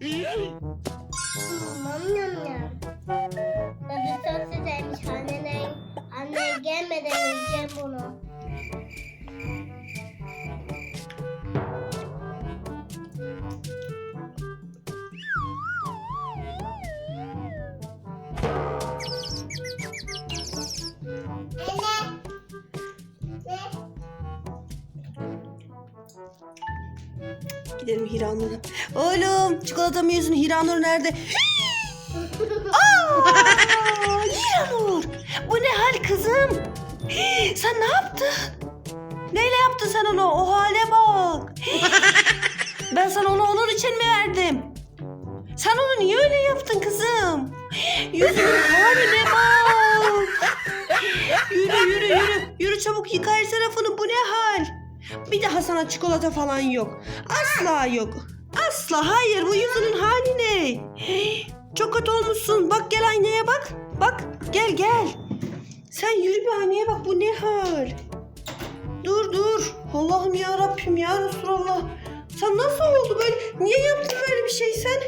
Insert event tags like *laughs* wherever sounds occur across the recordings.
E aí? Anne gelmeden yiyeceğim bunu. Gidelim Hiranur'a. Oğlum çikolatamı yiyorsun. Hiranur nerede? *laughs* Aa, Hiranur. Bu ne hal kızım? *gasps* Sen ne yaptın? Neyle yaptın sen onu? O hale bak. *laughs* Ben sana onu onun için mi verdim? Sen onu niye öyle yaptın kızım? *gasps* Yüzünün haline bak. *laughs* Yürü yürü yürü. Yürü çabuk yıka her tarafını. Bu ne hal? Bir daha sana çikolata falan yok. Asla yok. Asla hayır bu yüzünün hali ne? *gasps* Çok kötü olmuşsun. Bak gel aynaya bak. Bak gel gel. Sen yürü bir aynaya bak bu ne hal? Dur dur. Allah'ım ya Rabbim ya Resulallah. Sen nasıl oldu böyle? Niye yaptın böyle bir şey sen?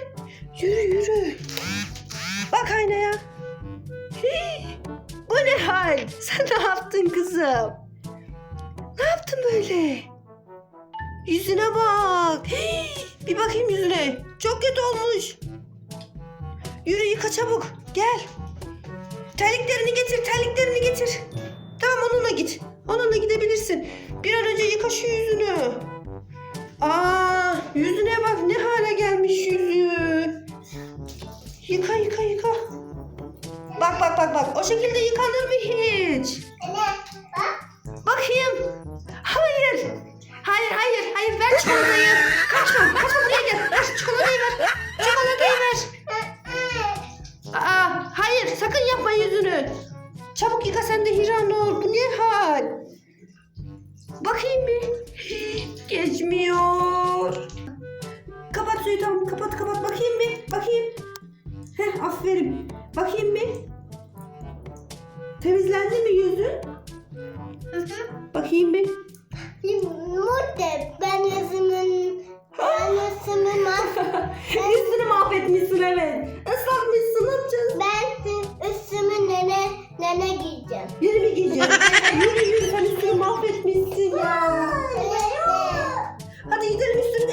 Yürü yürü. Bak aynaya. Hii, Bu ne hal? Sen ne yaptın kızım? Ne yaptın böyle? Yüzüne bak. Hii, bir bakayım yüzüne. Çok kötü olmuş. Yürü yıka çabuk. Gel. Terliklerini getir, terliklerini getir. Tamam onunla git. Onunla gidebilirsin. Bir an önce yıka şu yüzünü. Aa, yüzüne bak ne hale gelmiş yüzü. Yıka yıka yıka. Bak bak bak bak. O şekilde yıkanır mı hiç? Bakayım. Hayır. Hayır hayır hayır ver çikolatayı. Kaçma kaçma buraya gel. Ver. Çikolatayı ver. Hiranur. Bu ne hal? Bakayım bir. Geçmiyor. Kapat suyu tamam kapat kapat bakayım bir. Bakayım. Heh aferin. Bakayım bir. Temizlendi mi yüzün? Hı hı. Bakayım bir. Murte ben yazımın ben yazımın *laughs* Yüzünü mahvetmişsin evet.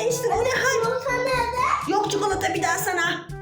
Değiştir. O ne hal? Yok çikolata bir daha sana.